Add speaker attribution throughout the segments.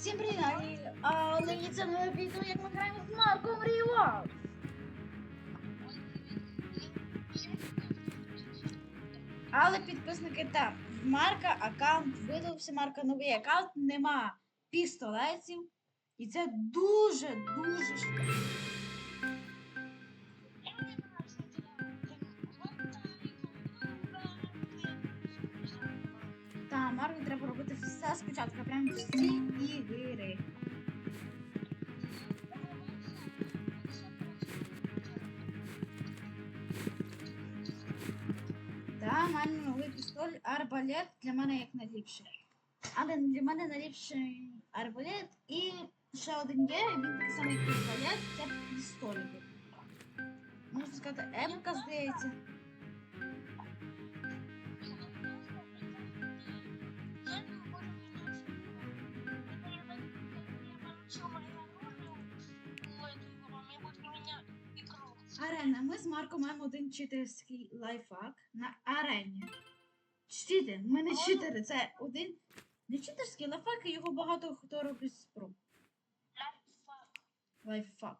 Speaker 1: Всім привіт! Але мені це нове відео, як ми граємо з Марком Рівал. Але підписники там в Марка аккаунт видався, Марка новий аккаунт, нема пістолетів. І це дуже, дуже шкода. Прям всі ігри. В мене новий пістоль арбалет для мене як найліпший. Але для мене найліпший арбалет і ще один є, він такий самий як арбалет, це пістоль. Можна сказати, епка, здається. Арена. Ми з Марком маємо один читерський лайфхак на арені. Читер, ми не читери, це один не читерський лайфхак, і його багато хто робить спроб. Лайфхак.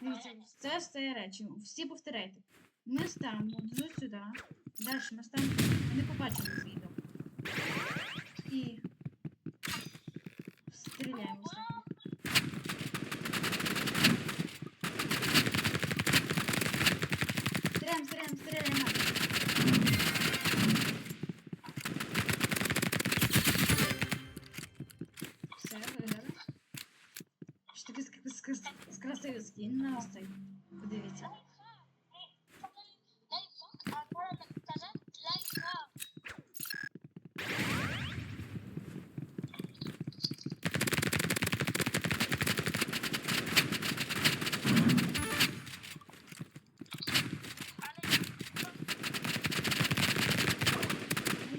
Speaker 1: Дивіться, це все речі. Всі повторяйте. Ми ставимо до сюди. Далі ми ставимо. Вони побачили це відео. І стріляємо. ось так. Стріляємо, стріляємо, стріляємо. Все, виграли. Що таке з, з, з, з красивий скін на ось цей. Подивіться.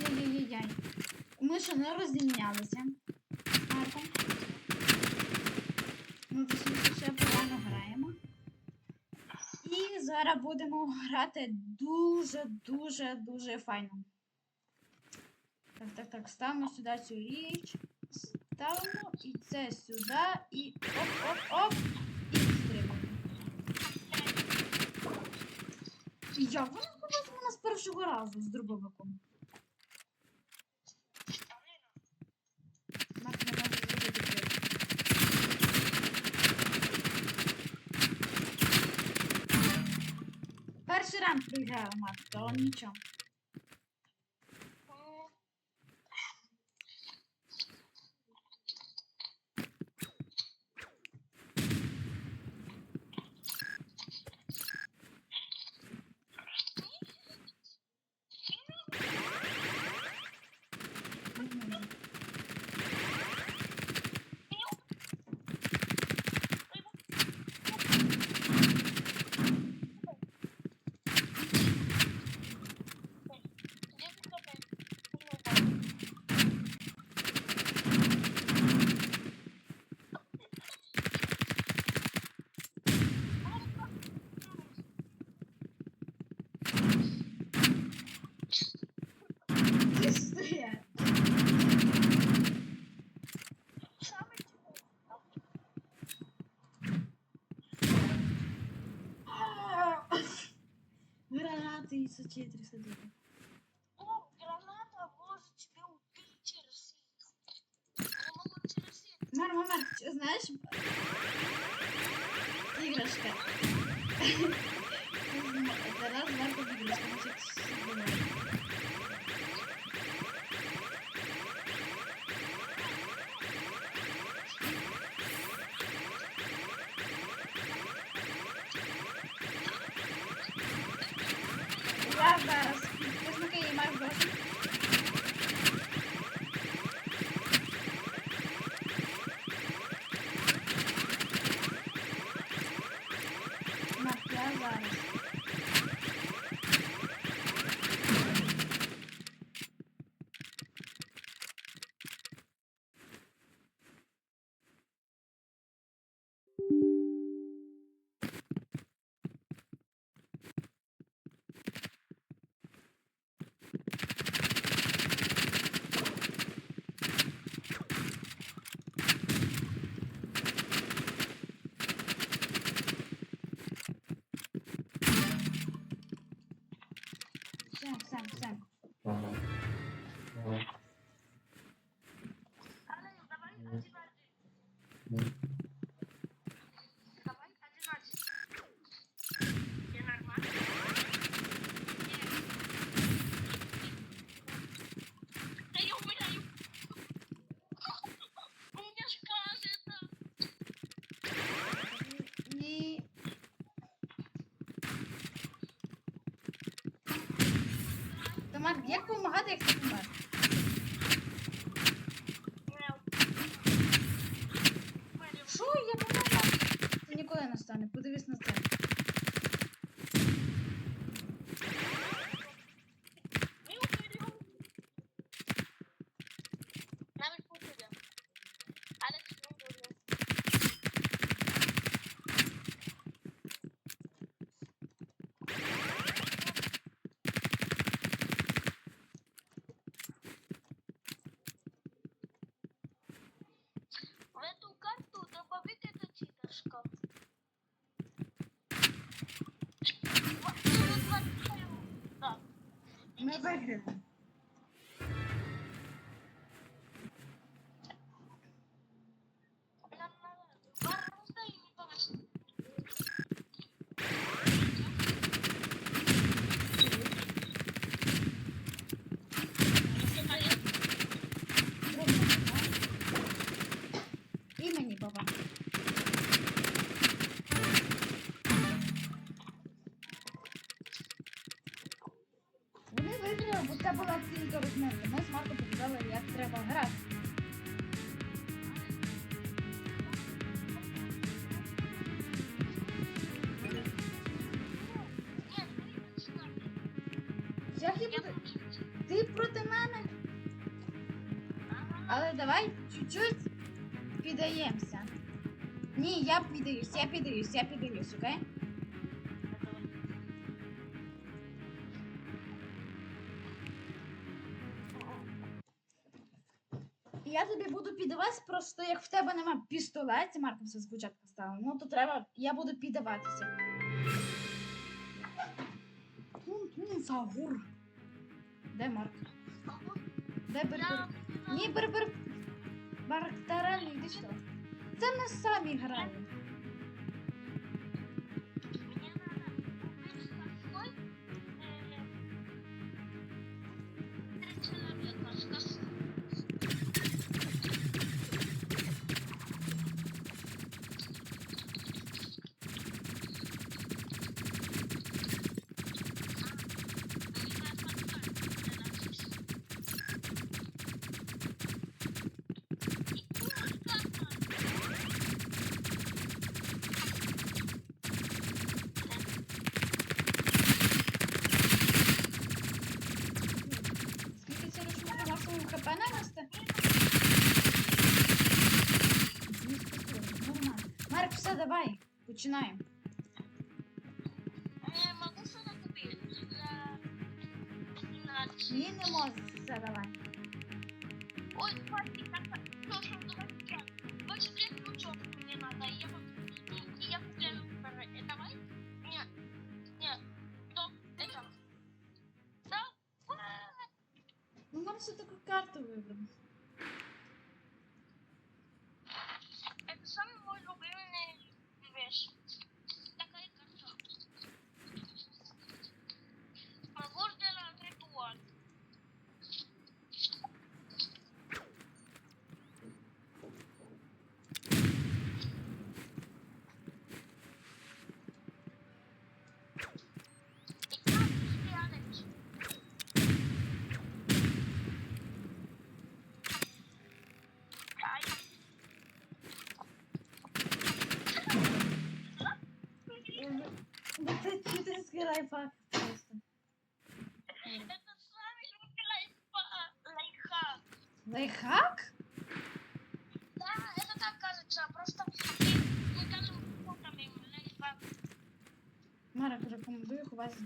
Speaker 1: Ай-яй-яй-яй. Ми роздільнялися. Ми точніше ще погано граємо. І зараз будемо грати дуже-дуже дуже файно. Так, так, так, ставимо сюди цю річ. Ставимо і це сюди, і оп-оп-оп. І стрибаємо. Як вона з першого разу з дробовиком? 不，他没打，他没打。Гранати три сочі 32.
Speaker 2: Граната может тебя убить через сеть. Она может через сеть.
Speaker 1: Мар, мар, мар, знаешь? знаєш? Як ти помер? Що я померла? Це ніколи не стане. Подивись на це.
Speaker 2: Навіть купили. Але це не дуже. В эту карту добавить это читашка. Да.
Speaker 1: Ми виграли. Це була тільки розминка. Ми з Марком показали, як треба грати. Я буду? Ти проти мене? Але давай чуть-чуть піддаємося. Ні, я піддаюсь, я піддаюсь, я піддаюсь, окей? Я тобі буду піддаватися, просто як в тебе нема пістолетів, Марко все спочатку стало, Ну то треба, я буду піддаватися. Тун, тун. Де Марк? Де Бербер? Ні, Бербер. Марк Тарель, йди що? Це ми самі граємо. Все, давай, починаємо.
Speaker 2: Не могу что-то купить за 12.
Speaker 1: Ні, не можеш, все, давай.
Speaker 2: Ой, хватит, так, так, ну что, давай я. 25 ключов мне надо, я вот, я купляю, э, давай? Нет, нет, то, это, да,
Speaker 1: Ну, нам все таку карту вибрати. це читерський лайфхак просто.
Speaker 2: Это самый любимый лайфа- лайфхак.
Speaker 1: Лайфхак?
Speaker 2: Да, это так кажется, просто мы, мы кажем, фотами лайфхак.
Speaker 1: Марк, рекомендую ховати з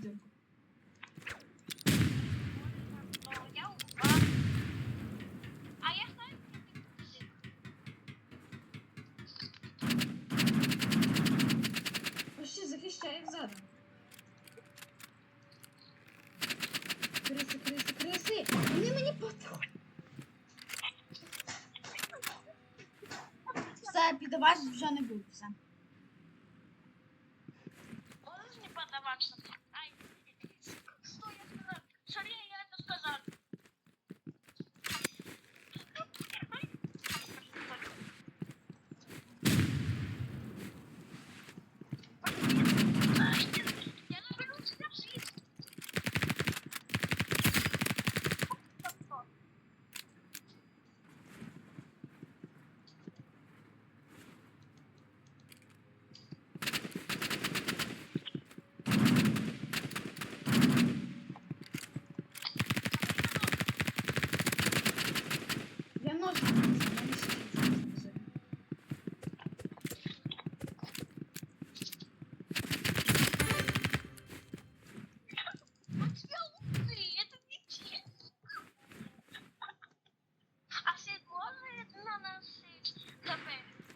Speaker 1: Піддаватись вже не буду,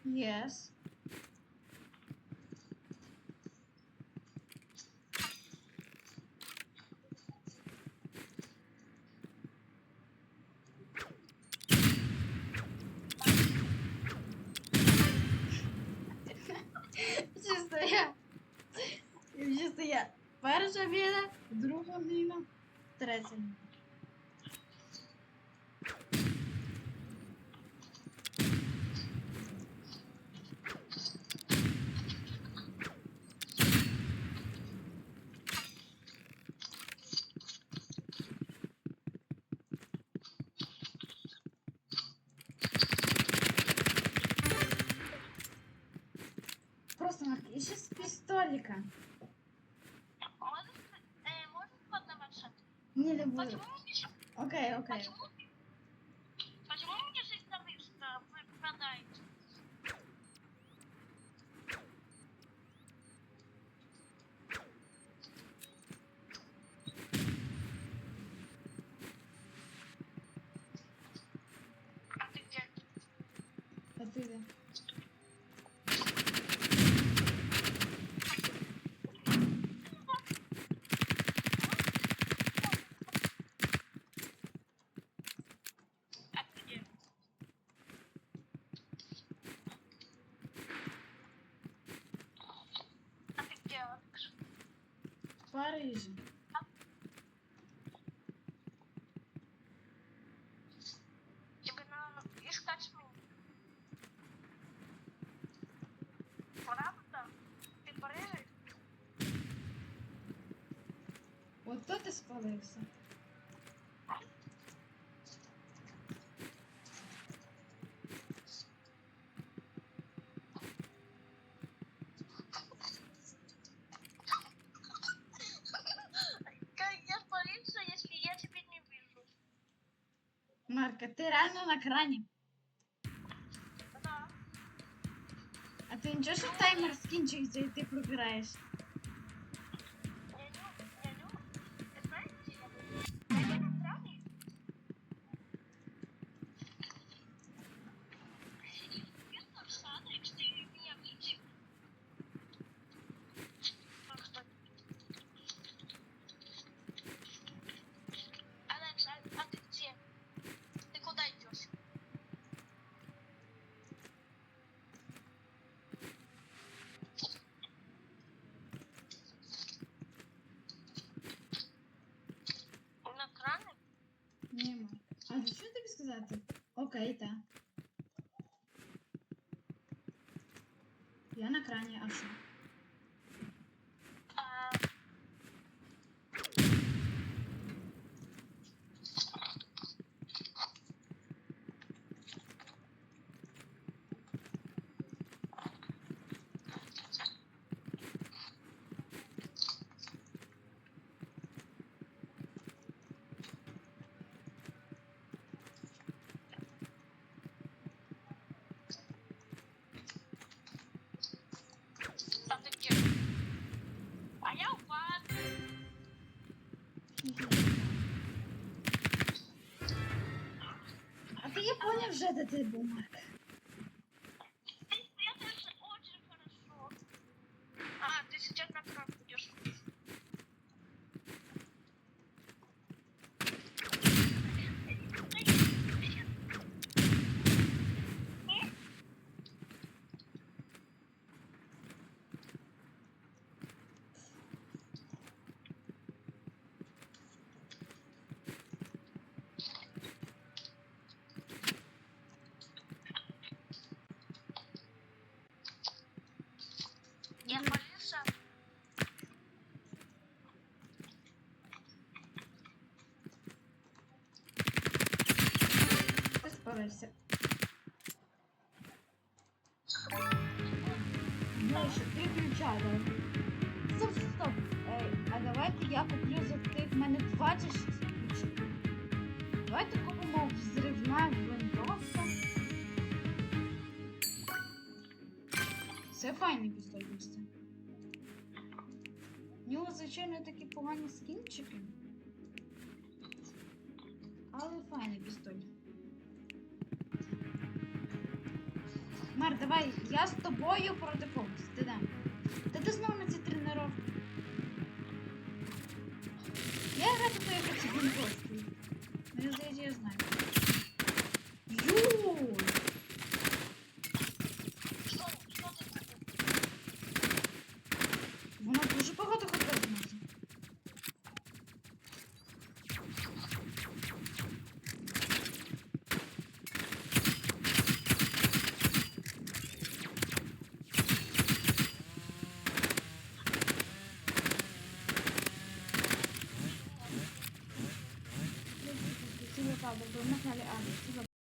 Speaker 1: Yes. Чисто я. Чисто я. Перша міна, друга міна, третя міна. Не люблю.
Speaker 2: Почему мне
Speaker 1: Окей, окей.
Speaker 2: Почему? Почему мне шестовые что вы продаете?
Speaker 1: В Парижі.
Speaker 2: Тебе надо искать меня. Правда? Ты порежешь?
Speaker 1: От то ти спалився.
Speaker 2: Как я спалился, если я тебя не вижу?
Speaker 1: Марка, ты реально на кране?
Speaker 2: Да.
Speaker 1: А
Speaker 2: ты ничего, что таймер скинчик, где ты
Speaker 1: програєш? Сказати? Окей, так. Я на крані, а що?
Speaker 2: А, а ты где? А
Speaker 1: ти я поняв вже, де ти був, Спалився. Боже, ти ключа. Стоп, стоп, стоп. Ей, а давайте я куплю за тих, в мене 26 ключів. Давайте купимо взривна винтовка. Це файний пістоль місце. У нього, звичайно, такі погані скінчики. Але файний пістоль. Мар, давай, я з тобою проти когось. Ти де? Та ти знову на ці тренування. Я грати то як ці бінкошки. Мені здається, я